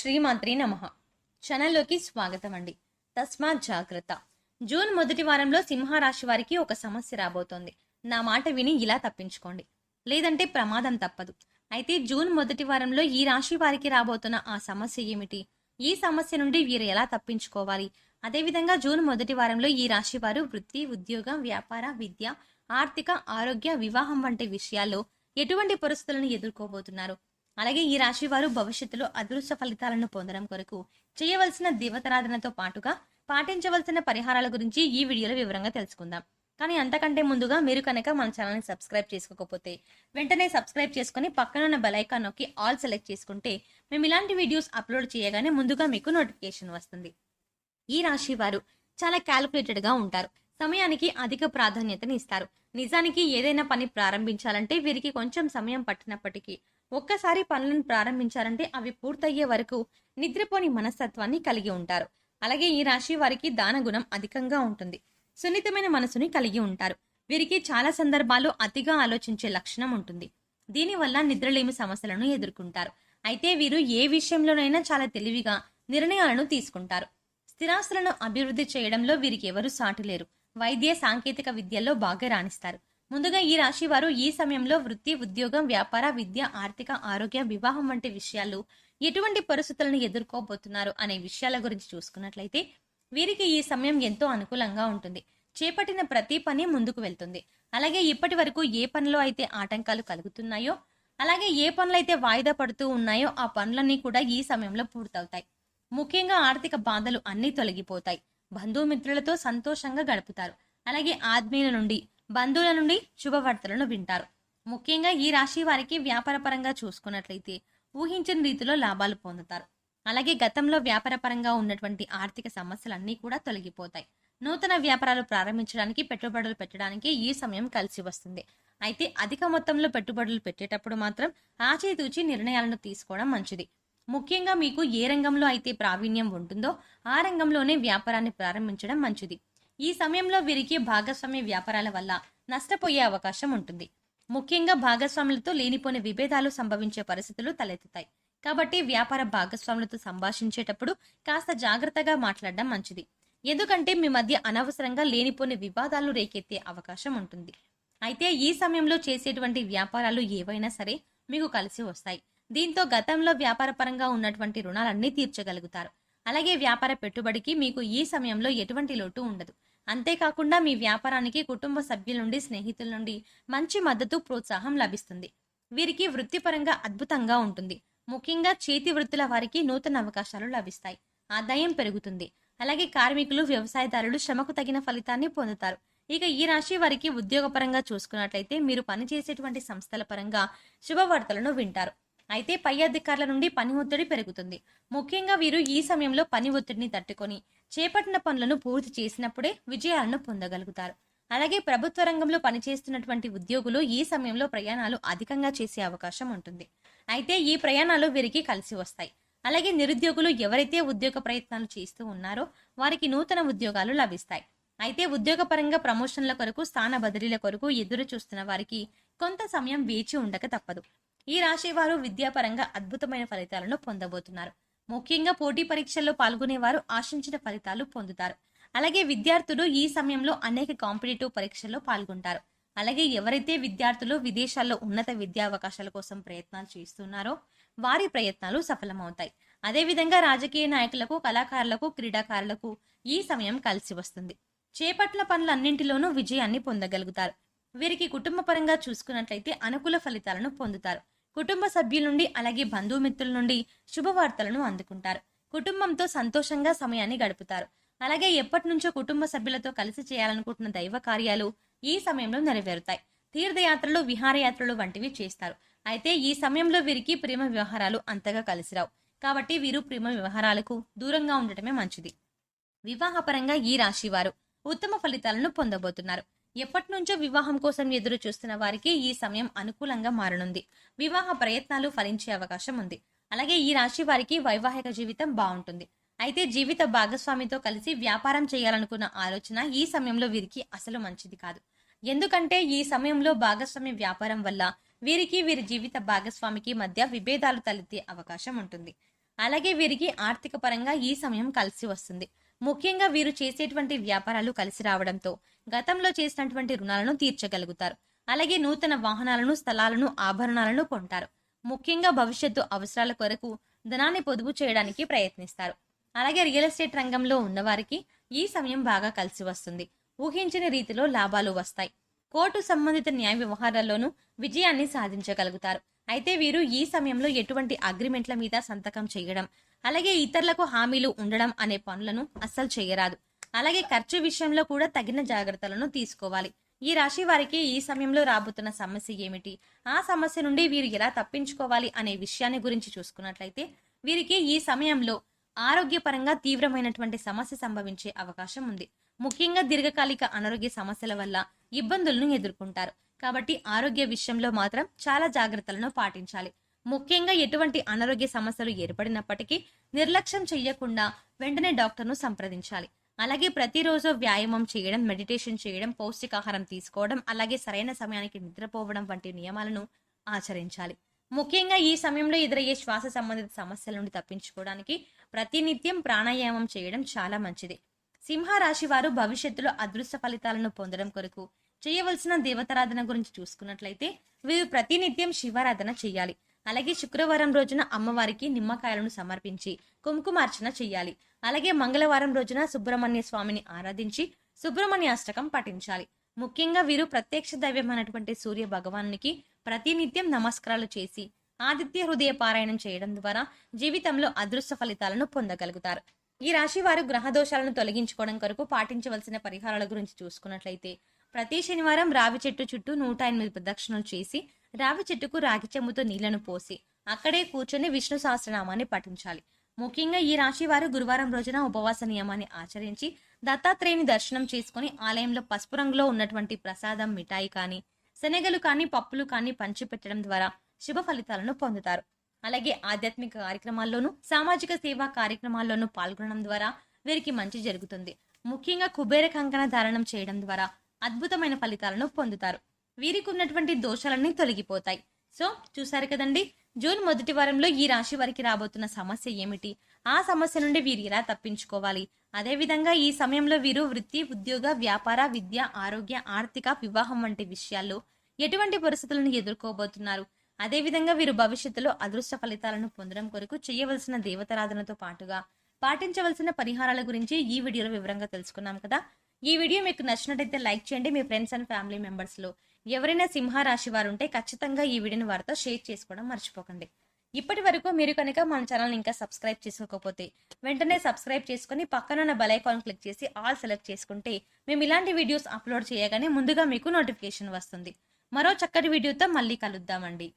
శ్రీమాత్రి నమ. ఛానల్లోకి స్వాగతం అండి తస్మాత్ జాగ్రత్త. జూన్ మొదటి వారంలో సింహరాశి వారికి ఒక సమస్య రాబోతోంది. నా మాట విని ఇలా తప్పించుకోండి. లేదంటే ప్రమాదం తప్పదు. అయితే జూన్ మొదటి వారంలో ఈ రాశి వారికి రాబోతున్న ఆ సమస్య ఏమిటి? ఈ సమస్య నుండి వీరు ఎలా తప్పించుకోవాలి? అదేవిధంగా జూన్ మొదటి వారంలో ఈ రాశి వారు వృత్తి ఉద్యోగం వ్యాపార విద్య ఆర్థిక ఆరోగ్య వివాహం వంటి విషయాల్లో ఎటువంటి పరిస్థితులను ఎదుర్కోబోతున్నారు? అలాగే ఈ రాశి వారు భవిష్యత్తులో అదృష్ట ఫలితాలను పొందడం కొరకు చేయవలసిన దేవతారాధనతో పాటుగా పాటించవలసిన పరిహారాల గురించి ఈ వీడియోలో వివరంగా తెలుసుకుందాం. కానీ అంతకంటే ముందుగా మీరు కనుక మన ఛానల్ని సబ్స్క్రైబ్ చేసుకోకపోతే వెంటనే సబ్స్క్రైబ్ చేసుకుని పక్కనున్న బెలైకాన్ నొక్కి ఆల్ సెలెక్ట్ చేసుకుంటే మేము ఇలాంటి వీడియోస్ అప్లోడ్ చేయగానే ముందుగా మీకు నోటిఫికేషన్ వస్తుంది. ఈ రాశి వారు చాలా క్యాలిక్యులేటెడ్గా ఉంటారు. సమయానికి అధిక ప్రాధాన్యతని ఇస్తారు. నిజానికి ఏదైనా పని ప్రారంభించాలంటే వీరికి కొంచెం సమయం పట్టినప్పటికీ ఒక్కసారి పనులను ప్రారంభించారంటే అవి పూర్తయ్యే వరకు నిద్రపోని మనస్తత్వాన్ని కలిగి ఉంటారు. అలాగే ఈ రాశి వారికి దాన గుణం అధికంగా ఉంటుంది. సున్నితమైన మనసుని కలిగి ఉంటారు. వీరికి చాలా సందర్భాల్లో అతిగా ఆలోచించే లక్షణం ఉంటుంది. దీనివల్ల నిద్రలేమి సమస్యలను ఎదుర్కొంటారు. అయితే వీరు ఏ విషయంలోనైనా చాలా తెలివిగా నిర్ణయాలను తీసుకుంటారు. స్థిరాస్తులను అభివృద్ధి చేయడంలో వీరికి ఎవరు సాటి లేరు వైద్య సాంకేతిక విద్యల్లో బాగా రాణిస్తారు. ముందుగా ఈ రాశి వారు ఈ సమయంలో వృత్తి ఉద్యోగం వ్యాపార విద్య ఆర్థిక ఆరోగ్య వివాహం వంటి విషయాలు ఎటువంటి పరిస్థితులను ఎదుర్కోబోతున్నారు అనే విషయాల గురించి చూసుకున్నట్లయితే వీరికి ఈ సమయం ఎంతో అనుకూలంగా ఉంటుంది. చేపట్టిన ప్రతి పని ముందుకు వెళ్తుంది. అలాగే ఇప్పటి వరకు ఏ పనిలో అయితే ఆటంకాలు కలుగుతున్నాయో అలాగే ఏ పనులైతే వాయిదా పడుతూ ఉన్నాయో ఆ పనులన్నీ కూడా ఈ సమయంలో పూర్తవుతాయి. ముఖ్యంగా ఆర్థిక బాధలు అన్నీ తొలగిపోతాయి. బంధుమిత్రులతో సంతోషంగా గడుపుతారు. అలాగే ఆత్మీయుల నుండి బంధువుల నుండి శుభవార్తలను వింటారు. ముఖ్యంగా ఈ రాశి వారికి వ్యాపారపరంగా చూసుకున్నట్లయితే ఊహించని రీతిలో లాభాలు పొందుతారు. అలాగే గతంలో వ్యాపారపరంగా ఉన్నటువంటి ఆర్థిక సమస్యలన్నీ కూడా తొలగిపోతాయి. నూతన వ్యాపారాలు ప్రారంభించడానికి పెట్టుబడులు పెట్టడానికి ఈ సమయం కలిసి వస్తుంది. అయితే అధిక మొత్తంలో పెట్టుబడులు పెట్టేటప్పుడు మాత్రం ఆచితూచి నిర్ణయాలను తీసుకోవడం మంచిది. ముఖ్యంగా మీకు ఏ రంగంలో అయితే ప్రావీణ్యం ఉంటుందో ఆ రంగంలోనే వ్యాపారాన్ని ప్రారంభించడం మంచిది. ఈ సమయంలో వీరికి భాగస్వామ్య వ్యాపారాల వల్ల నష్టపోయే అవకాశం ఉంటుంది. ముఖ్యంగా భాగస్వాములతో లేనిపోని విభేదాలు సంభవించే పరిస్థితులు తలెత్తుతాయి. కాబట్టి వ్యాపార భాగస్వాములతో సంభాషించేటప్పుడు కాస్త జాగ్రత్తగా మాట్లాడడం మంచిది. ఎందుకంటే మీ మధ్య అనవసరంగా లేనిపోని వివాదాలు రేకెత్తే అవకాశం ఉంటుంది. అయితే ఈ సమయంలో చేసేటువంటి వ్యాపారాలు ఏవైనా సరే మీకు కలిసి వస్తాయి. దీంతో గతంలో వ్యాపారపరంగా ఉన్నటువంటి రుణాలన్నీ తీర్చగలుగుతారు. అలాగే వ్యాపార పెట్టుబడికి మీకు ఈ సమయంలో ఎటువంటి లోటు ఉండదు. అంతేకాకుండా మీ వ్యాపారానికి కుటుంబ సభ్యుల నుండి స్నేహితుల నుండి మంచి మద్దతు ప్రోత్సాహం లభిస్తుంది. వీరికి వృత్తిపరంగా అద్భుతంగా ఉంటుంది. ముఖ్యంగా చేతి వృత్తుల వారికి నూతన అవకాశాలు లభిస్తాయి. ఆదాయం పెరుగుతుంది. అలాగే కార్మికులు వ్యవసాయదారులు శ్రమకు తగిన ఫలితాన్ని పొందుతారు. ఇక ఈ రాశి వారికి ఉద్యోగపరంగా చూసుకున్నట్లయితే మీరు పనిచేసేటువంటి సంస్థల పరంగా శుభవార్తలను వింటారు. అయితే పై అధికారుల నుండి పని ఒత్తిడి పెరుగుతుంది. ముఖ్యంగా వీరు ఈ సమయంలో పని ఒత్తిడిని తట్టుకొని చేపట్టిన పనులను పూర్తి చేసినప్పుడే విజయాలను పొందగలుగుతారు. అలాగే ప్రభుత్వ రంగంలో పనిచేస్తున్నటువంటి ఉద్యోగులు ఈ సమయంలో ప్రయాణాలు అధికంగా చేసే అవకాశం ఉంటుంది. అయితే ఈ ప్రయాణాలు వీరికి కలిసి వస్తాయి. అలాగే నిరుద్యోగులు ఎవరైతే ఉద్యోగ ప్రయత్నాలు చేస్తూ ఉన్నారో వారికి నూతన ఉద్యోగాలు లభిస్తాయి. అయితే ఉద్యోగపరంగా ప్రమోషన్ల కొరకు స్థాన బదిలీల కొరకు ఎదురు చూస్తున్న వారికి కొంత సమయం వేచి ఉండక తప్పదు. ఈ రాశి వారు విద్యాపరంగా అద్భుతమైన ఫలితాలను పొందబోతున్నారు. ముఖ్యంగా పోటీ పరీక్షల్లో పాల్గొనేవారు ఆశించిన ఫలితాలు పొందుతారు. అలాగే విద్యార్థులు ఈ సమయంలో అనేక కాంపిటేటివ్ పరీక్షల్లో పాల్గొంటారు. అలాగే ఎవరైతే విద్యార్థులు విదేశాల్లో ఉన్నత విద్యా అవకాశాల కోసం ప్రయత్నాలు చేస్తున్నారో వారి ప్రయత్నాలు సఫలమవుతాయి. అదేవిధంగా రాజకీయ నాయకులకు కళాకారులకు క్రీడాకారులకు ఈ సమయం కలిసి వస్తుంది. చేపట్ల పనులన్నింటిలోనూ విజయాన్ని పొందగలుగుతారు. వీరికి కుటుంబ పరంగా చూసుకున్నట్లయితే అనుకూల ఫలితాలను పొందుతారు. కుటుంబ సభ్యుల నుండి అలాగే బంధుమిత్రుల నుండి శుభవార్తలను అందుకుంటారు. కుటుంబంతో సంతోషంగా సమయాన్ని గడుపుతారు. అలాగే ఎప్పటి నుంచో కుటుంబ సభ్యులతో కలిసి చేయాలనుకుంటున్న దైవ కార్యాలు ఈ సమయంలో నెరవేరుతాయి. తీర్థయాత్రలు విహారయాత్రలు వంటివి చేస్తారు. అయితే ఈ సమయంలో వీరికి ప్రేమ వ్యవహారాలు అంతగా కలిసిరావు. కాబట్టి వీరు ప్రేమ వ్యవహారాలకు దూరంగా ఉండటమే మంచిది. వివాహపరంగా ఈ రాశి వారు ఉత్తమ ఫలితాలను పొందబోతున్నారు. ఎప్పటి నుంచో వివాహం కోసం ఎదురు చూస్తున్న వారికి ఈ సమయం అనుకూలంగా మారనుంది. వివాహ ప్రయత్నాలు ఫలించే అవకాశం ఉంది. అలాగే ఈ రాశి వారికి వైవాహిక జీవితం బాగుంటుంది. అయితే జీవిత భాగస్వామితో కలిసి వ్యాపారం చేయాలనుకున్న ఆలోచన ఈ సమయంలో వీరికి అసలు మంచిది కాదు. ఎందుకంటే ఈ సమయంలో భాగస్వామి వ్యాపారం వల్ల వీరికి వీరి జీవిత భాగస్వామికి మధ్య విభేదాలు తలెత్తే అవకాశం ఉంటుంది. అలాగే వీరికి ఆర్థిక పరంగా ఈ సమయం కలిసి వస్తుంది. ముఖ్యంగా వీరు చేసేటువంటి వ్యాపారాలు కలిసి రావడంతో గతంలో చేసినటువంటి రుణాలను తీర్చగలుగుతారు. అలాగే నూతన వాహనాలను స్థలాలను ఆభరణాలను కొంటారు. ముఖ్యంగా భవిష్యత్తు అవసరాల కొరకు ధనాన్ని పొదుపు చేయడానికి ప్రయత్నిస్తారు. అలాగే రియల్ ఎస్టేట్ రంగంలో ఉన్నవారికి ఈ సమయం బాగా కలిసి వస్తుంది. ఊహించని రీతిలో లాభాలు వస్తాయి. కోర్టు సంబంధిత న్యాయ వ్యవహారాల్లోనూ విజయాన్ని సాధించగలుగుతారు. అయితే వీరు ఈ సమయంలో ఎటువంటి అగ్రిమెంట్ల మీద సంతకం చేయడం అలాగే ఇతరులకు హామీలు ఉండడం అనే పనులను అస్సలు చేయరాదు. అలాగే ఖర్చు విషయంలో కూడా తగిన జాగ్రత్తలను తీసుకోవాలి. ఈ రాశి వారికి ఈ సమయంలో రాబోతున్న సమస్య ఏమిటి? ఆ సమస్య నుండి వీరు ఎలా తప్పించుకోవాలి అనే విషయాన్ని గురించి చూసుకున్నట్లయితే వీరికి ఈ సమయంలో ఆరోగ్యపరంగా తీవ్రమైనటువంటి సమస్య సంభవించే అవకాశం ఉంది. ముఖ్యంగా దీర్ఘకాలిక అనారోగ్య సమస్యల వల్ల ఇబ్బందులను ఎదుర్కొంటారు. కాబట్టి ఆరోగ్య విషయంలో మాత్రం చాలా జాగ్రత్తలను పాటించాలి. ముఖ్యంగా ఎటువంటి అనారోగ్య సమస్యలు ఏర్పడినప్పటికీ నిర్లక్ష్యం చేయకుండా వెంటనే డాక్టర్ను సంప్రదించాలి. అలాగే ప్రతిరోజు వ్యాయామం చేయడం మెడిటేషన్ చేయడం పౌష్టికాహారం తీసుకోవడం అలాగే సరైన సమయానికి నిద్రపోవడం వంటి నియమాలను ఆచరించాలి. ముఖ్యంగా ఈ సమయంలో ఎదురయ్యే శ్వాస సంబంధిత సమస్యల నుండి తప్పించుకోవడానికి ప్రతినిత్యం ప్రాణాయామం చేయడం చాలా మంచిది. సింహరాశి వారు భవిష్యత్తులో అదృష్ట ఫలితాలను పొందడం కొరకు చేయవలసిన దేవతారాధన గురించి చూసుకున్నట్లయితే వీరు ప్రతినిత్యం శివారాధన చేయాలి. అలాగే శుక్రవారం రోజున అమ్మవారికి నిమ్మకాయలను సమర్పించి కుంకుమార్చన చేయాలి. అలాగే మంగళవారం రోజున సుబ్రహ్మణ్య స్వామిని ఆరాధించి సుబ్రహ్మణ్య అష్టకం పఠించాలి. ముఖ్యంగా వీరు ప్రత్యక్ష దైవమైనటువంటి సూర్య భగవానునికి ప్రతినిత్యం నమస్కారాలు చేసి ఆదిత్య హృదయ పారాయణం చేయడం ద్వారా జీవితంలో అదృష్ట ఫలితాలను పొందగలుగుతారు. ఈ రాశి వారు గ్రహ దోషాలను తొలగించుకోవడం కొరకు పాటించవలసిన పరిహారాల గురించి చూసుకున్నట్లయితే ప్రతి శనివారం రావి చెట్టు చుట్టూ నూట ఎనిమిది ప్రదక్షిణలు చేసి రావి చెట్టుకు రాగి చెమ్ముతో నీళ్ళను పోసి అక్కడే కూర్చొని విష్ణు సహస్రనామాన్ని పఠించాలి. ముఖ్యంగా ఈ రాశి వారు గురువారం రోజున ఉపవాస నియమాన్ని ఆచరించి దత్తాత్రేయుని దర్శనం చేసుకుని ఆలయంలో పసుపు రంగులో ఉన్నటువంటి ప్రసాదం మిఠాయి కానీ శనగలు కానీ పప్పులు కానీ పంచిపెట్టడం ద్వారా శుభ ఫలితాలను పొందుతారు. అలాగే ఆధ్యాత్మిక కార్యక్రమాల్లోనూ సామాజిక సేవా కార్యక్రమాల్లోనూ పాల్గొనడం ద్వారా వీరికి మంచి జరుగుతుంది. ముఖ్యంగా కుబేర కంకణ ధారణం చేయడం ద్వారా అద్భుతమైన ఫలితాలను పొందుతారు. వీరికి ఉన్నటువంటి దోషాలన్నీ తొలగిపోతాయి. సో చూసారు కదండి జూన్ మొదటి వారంలో ఈ రాశి వారికి రాబోతున్న సమస్య ఏమిటి? ఆ సమస్య నుండి వీరు ఎలా తప్పించుకోవాలి? అదేవిధంగా ఈ సమయంలో వీరు వృత్తి ఉద్యోగ వ్యాపార విద్య ఆరోగ్య ఆర్థిక వివాహం వంటి విషయాల్లో ఎటువంటి పరిస్థితులను ఎదుర్కోబోతున్నారు? అదేవిధంగా వీరు భవిష్యత్తులో అదృష్ట ఫలితాలను పొందడం కొరకు చేయవలసిన దేవతారాధనతో పాటుగా పాటించవలసిన పరిహారాల గురించి ఈ వీడియోలో వివరంగా తెలుసుకున్నాం కదా. ఈ వీడియో మీకు నచ్చినట్టయితే లైక్ చేయండి మీ ఫ్రెండ్స్ అండ్ ఫ్యామిలీ మెంబర్స్లో. ఎవరైనా సింహరాశి వారు ఉంటే ఖచ్చితంగా ఈ వీడియోని వారితో షేర్ చేసుకోవడం మర్చిపోకండి. ఇప్పటి వరకు మీరు కనుక మన ఛానల్ని ఇంకా సబ్స్క్రైబ్ చేసుకోకపోతే వెంటనే సబ్స్క్రైబ్ చేసుకుని పక్కనున్న బెల్ క్లిక్ చేసి ఆల్ సెలెక్ట్ చేసుకుంటే మేము ఇలాంటి వీడియోస్ అప్లోడ్ చేయగానే ముందుగా మీకు నోటిఫికేషన్ వస్తుంది. మరో చక్కటి వీడియోతో మళ్ళీ కలుద్దామండి.